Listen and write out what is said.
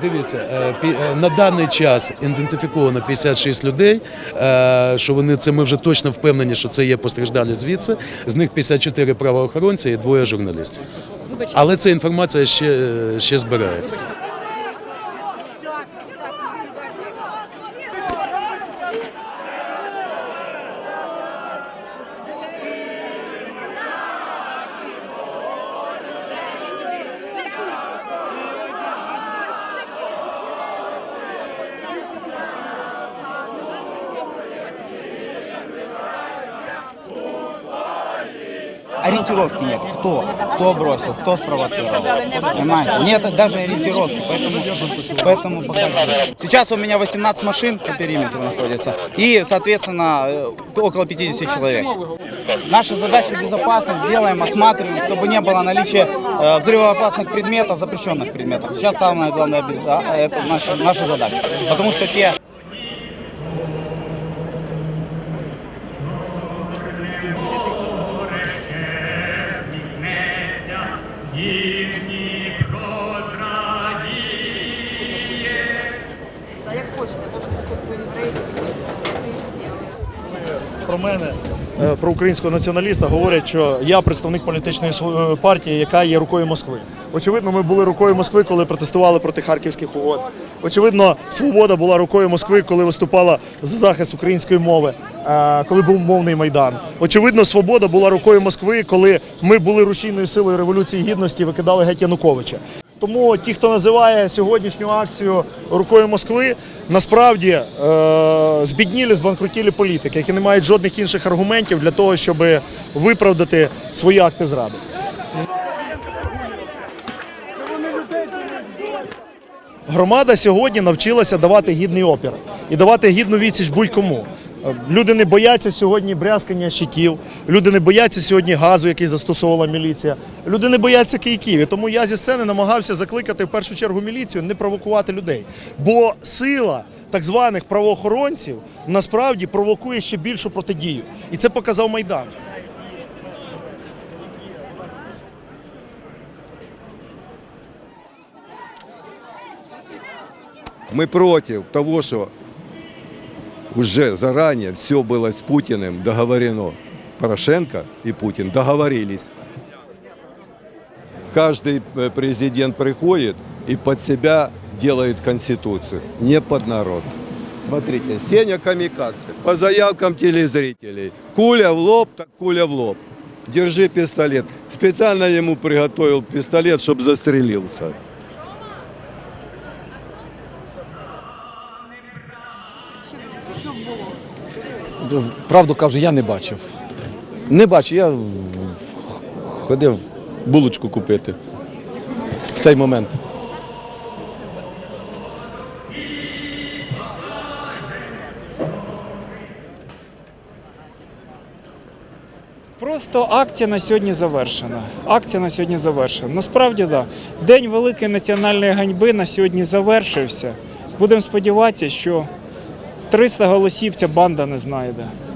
Дивіться, е, е, на даний час ідентифіковано 56 людей. е, Що вони це ми вже точно впевнені, що це є постраждалі звідси. З них 54 правоохоронці і двоє журналістів. Але ця інформація ще, ще збирається. Ориентировки нет. Кто? Кто бросил? Кто спровоцировал? Понимаете? Нет даже ориентировки. Поэтому, поэтому Сейчас у меня 18 машин по периметру находится. И, соответственно, э, около 50 человек. Наша задача безопасность. Делаем, осматриваем, чтобы не было наличия э, взрывоопасных предметов, запрещенных предметов. Сейчас самое главное а, это наша, наша задача. Потому что те про мене, е, про українського націоналіста, говорять, що я представник політичної е, партії, яка є рукою Москви. Очевидно, ми були рукою Москви, коли протестували проти харківських угод. Очевидно, свобода була рукою Москви, коли виступала за захист української мови, е, коли був мовний майдан. Очевидно, свобода була рукою Москви, коли ми були рушійною силою революції гідності, викидали геть Януковича. Тому ті, хто називає сьогоднішню акцію рукою Москви, насправді е, збіднілі, збанкрутілі політики, які не мають жодних інших аргументів для того, щоб виправдати свої акти зради. Громада сьогодні навчилася давати гідний опір і давати гідну відсіч будь-кому. Люди не бояться сьогодні брязкання щитів, люди не бояться сьогодні газу, який застосовувала міліція. Люди не бояться кийків. І тому я зі сцени намагався закликати в першу чергу міліцію не провокувати людей. Бо сила так званих правоохоронців насправді провокує ще більшу протидію. І це показав Майдан. Мы против того, что уже заранее все было с Путиным договорено. Порошенко и Путин договорились. Каждый э, президент приходит и под себя делает конституцию, не под народ. Смотрите, Сеня Камикадзе, по заявкам телезрителей, куля в лоб, так куля в лоб. Держи пистолет. Специально ему приготовил пистолет, чтобы застрелился. Правду кажу, я не бачив. Не бачив, я ходив булочку купити в цей момент. Просто акція на сьогодні завершена. Акція на сьогодні завершена. Насправді, так. Да. День великої національної ганьби на сьогодні завершився. Будемо сподіватися, що 300 голосів ця банда не знайде.